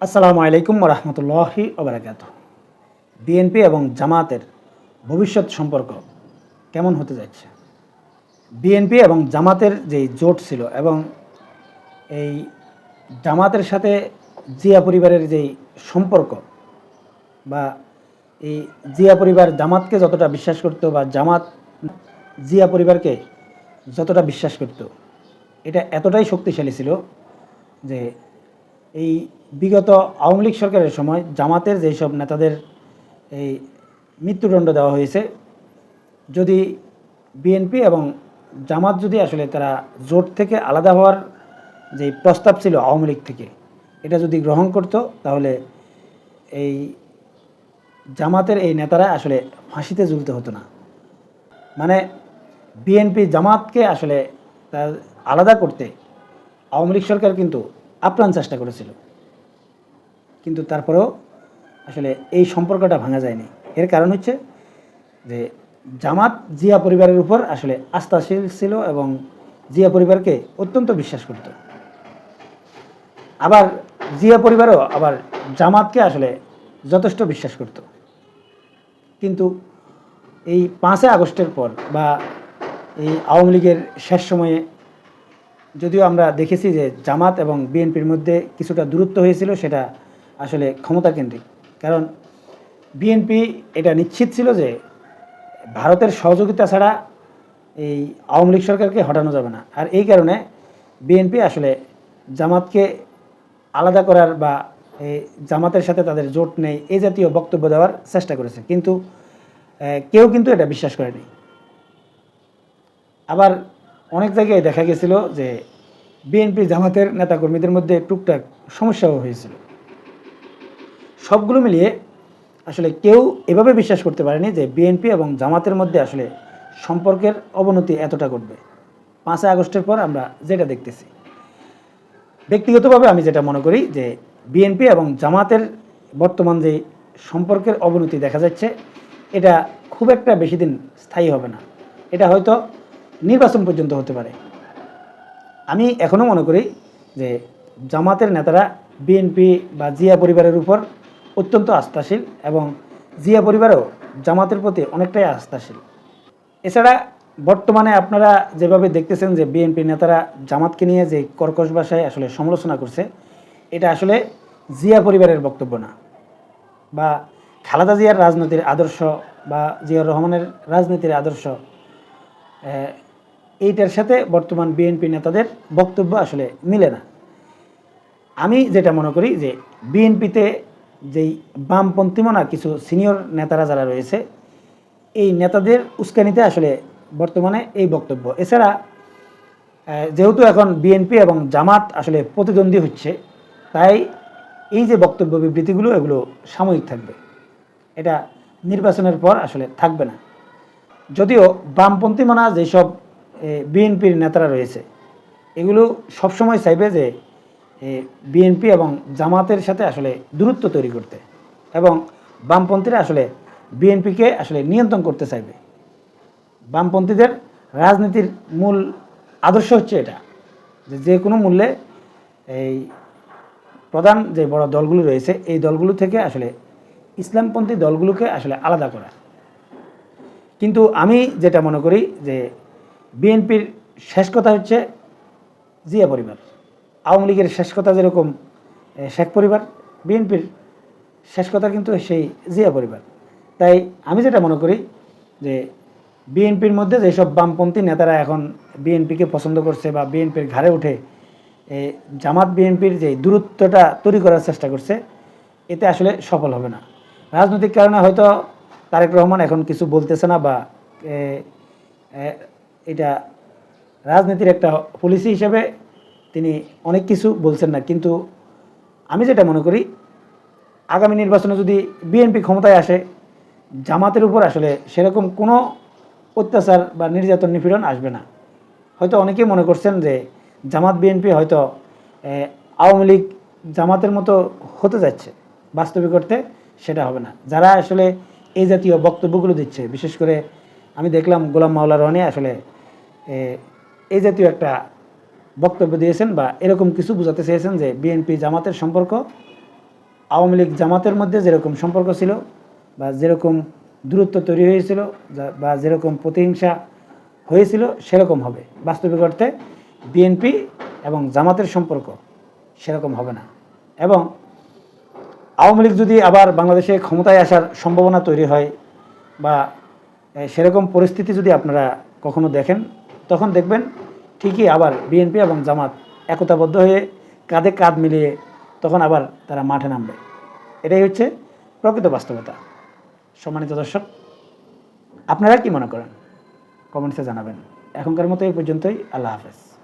আসসালামু আলাইকুম রহমতুল্লাহি ওবরাকাত বিএনপি এবং জামাতের ভবিষ্যৎ সম্পর্ক কেমন হতে যাচ্ছে? বিএনপি এবং জামাতের যে জোট ছিল এবং এই জামাতের সাথে জিয়া পরিবারের যেই সম্পর্ক বা এই জিয়া পরিবার জামাতকে যতটা বিশ্বাস করত বা জামাত জিয়া পরিবারকে যতটা বিশ্বাস করত, এটা এতটাই শক্তিশালী ছিল যে এই বিগত আওয়ামী লীগ সরকারের সময় জামাতের যেসব নেতাদের এই মৃত্যুদণ্ড দেওয়া হয়েছে, যদি বিএনপি এবং জামাত যদি আসলে তারা জোট থেকে আলাদা হওয়ার যে প্রস্তাব ছিল আওয়ামী লীগ থেকে, এটা যদি গ্রহণ করত, তাহলে এই জামাতের এই নেতারা আসলে ফাঁসিতে ঝুলতে হতো না। মানে বিএনপি জামাতকে আসলে তার আলাদা করতে আওয়ামী লীগ সরকার কিন্তু আপ্রাণ চেষ্টা করেছিল। কিন্তু তারপরেও আসলে এই সম্পর্কটা ভাঙা যায়নি। এর কারণ হচ্ছে যে জামাত জিয়া পরিবারের উপর আসলে আস্থাশীল ছিল এবং জিয়া পরিবারকে অত্যন্ত বিশ্বাস করত। আবার জিয়া পরিবারও আবার জামাতকে আসলে যথেষ্ট বিশ্বাস করত। কিন্তু এই পাঁচই আগস্টের পর বা এই আওয়ামী লীগের শেষ সময়ে যদিও আমরা দেখেছি যে জামাত এবং বিএনপির মধ্যে কিছুটা দূরত্ব হয়েছিল, সেটা আসলে ক্ষমতা কেন্দ্রিক। কারণ বিএনপি এটা নিশ্চিত ছিল যে ভারতের সহযোগিতা ছাড়া এই আওয়ামী লীগ সরকারকে হটানো যাবে না। আর এই কারণে বিএনপি আসলে জামাতকে আলাদা করার বা এই জামাতের সাথে তাদের জোট নেই এই জাতীয় বক্তব্য দেওয়ার চেষ্টা করেছে। কিন্তু কেউ কিন্তু এটা বিশ্বাস করেনি। আবার অনেক জায়গায় দেখা গেছিল যে বিএনপি জামাতের নেতাকর্মীদের মধ্যে টুকটাক সমস্যাও হয়েছিল। সবগুলো মিলিয়ে আসলে কেউ এভাবে বিশ্বাস করতে পারেনি যে বিএনপি এবং জামাতের মধ্যে আসলে সম্পর্কের অবনতি এতটা ঘটবে। পাঁচই আগস্টের পর আমরা যেটা দেখতেছি। ব্যক্তিগতভাবে আমি যেটা মনে করি যে বিএনপি এবং জামাতের বর্তমান যে সম্পর্কের অবনতি দেখা যাচ্ছে, এটা খুব একটা বেশি দিন স্থায়ী হবে না। এটা হয়তো নির্বাচন পর্যন্ত হতে পারে। আমি এখনও মনে করি যে জামাতের নেতারা বিএনপি বা জিয়া পরিবারের উপর অত্যন্ত আস্থাশীল এবং জিয়া পরিবারও জামাতের প্রতি অনেকটাই আস্থাশীল। এছাড়া বর্তমানে আপনারা যেভাবে দেখতেছেন যে বিএনপি নেতারা জামাতকে নিয়ে যে কর্কশ ভাষায় আসলে সমালোচনা করছে, এটা আসলে জিয়া পরিবারের বক্তব্য না বা খালেদা জিয়ার রাজনীতির আদর্শ বা জিয়াউর রহমানের রাজনীতির আদর্শ এইটার সাথে বর্তমান বিএনপি নেতাদের বক্তব্য আসলে মিলে না। আমি যেটা মনে করি যে বিএনপিতে যেই বামপন্থী মনা কিছু সিনিয়র নেতারা যারা রয়েছে, এই নেতাদের উস্কানিতে আসলে বর্তমানে এই বক্তব্য। এছাড়া যেহেতু এখন বিএনপি এবং জামাত আসলে প্রতিদ্বন্দ্বী হচ্ছে, তাই এই যে বক্তব্য বিবৃতিগুলো, এগুলো সাময়িক থাকবে। এটা নির্বাচনের পর আসলে থাকবে না। যদিও বামপন্থী মানা যেসব বিএনপির নেতারা রয়েছে, এগুলো সবসময় চাইবে যে বিএনপি এবং জামাতের সাথে আসলে দূরত্ব তৈরি করতে এবং বামপন্থীরা আসলে বিএনপিকে আসলে নিয়ন্ত্রণ করতে চাইবে। বামপন্থীদের রাজনীতির মূল আদর্শ হচ্ছে এটা, যে যে কোনো মূল্যে এই প্রধান যে বড় দলগুলো রয়েছে, এই দলগুলো থেকে আসলে ইসলামপন্থী দলগুলোকে আসলে আলাদা করা। কিন্তু আমি যেটা মনে করি যে বিএনপির শেষ কথা হচ্ছে জিয়া পরিবার। আওয়ামী লীগের শেষ কথা যেরকম শেখ পরিবার, বিএনপির শেষ কথা কিন্তু সেই জিয়া পরিবার। তাই আমি যেটা মনে করি যে বিএনপির মধ্যে যেসব বামপন্থী নেতারা এখন বিএনপিকে পছন্দ করছে বা বিএনপির ঘাড়ে উঠে জামাত বিএনপির যে দূরত্বটা তৈরি করার চেষ্টা করছে, এতে আসলে সফল হবে না। রাজনৈতিক কারণে হয়তো তারেক রহমান এখন কিছু বলতেছে না বা এটা রাজনীতির একটা পলিসি হিসেবে তিনি অনেক কিছু বলছেন না, কিন্তু আমি যেটা মনে করি, আগামী নির্বাচনে যদি বিএনপি ক্ষমতায় আসে, জামাতের উপর আসলে সেরকম কোনো অত্যাচার বা নির্যাতন, নিপীড়ন আসবে না। হয়তো অনেকেই মনে করছেন যে জামাত বিএনপি হয়তো আওয়ামী লীগ জামাতের মতো হতে যাচ্ছে, বাস্তবিক করতে সেটা হবে না। যারা আসলে এই জাতীয় বক্তব্যগুলো দিচ্ছে, বিশেষ করে আমি দেখলাম গোলাম মাওলা রহনি আসলে এই জাতীয় একটা বক্তব্য দিয়েছেন বা এরকম কিছু বোঝাতে চেয়েছেন যে বিএনপি জামাতের সম্পর্ক, আওয়ামী লীগ জামাতের মধ্যে যেরকম সম্পর্ক ছিল বা যেরকম দূরত্ব তৈরি হয়েছিল বা যেরকম প্রতিহিংসা হয়েছিল, সেরকম হবে। বাস্তবিক অর্থে বিএনপি এবং জামাতের সম্পর্ক সেরকম হবে না। এবং আওয়ামী লীগ যদি আবার বাংলাদেশে ক্ষমতায় আসার সম্ভাবনা তৈরি হয় বা সেরকম পরিস্থিতি যদি আপনারা কখনো দেখেন, তখন দেখবেন ঠিকই আবার বিএনপি এবং জামাত একতাবদ্ধ হয়ে কাঁধে কাঁধ মিলিয়ে তখন আবার তারা মাঠে নামবে। এটাই হচ্ছে প্রকৃত বাস্তবতা। সম্মানিত দর্শক, আপনারা কি মনে করেন? কমেন্টসে জানাবেন। এখনকার মতো এই পর্যন্তই। আল্লাহ হাফেজ।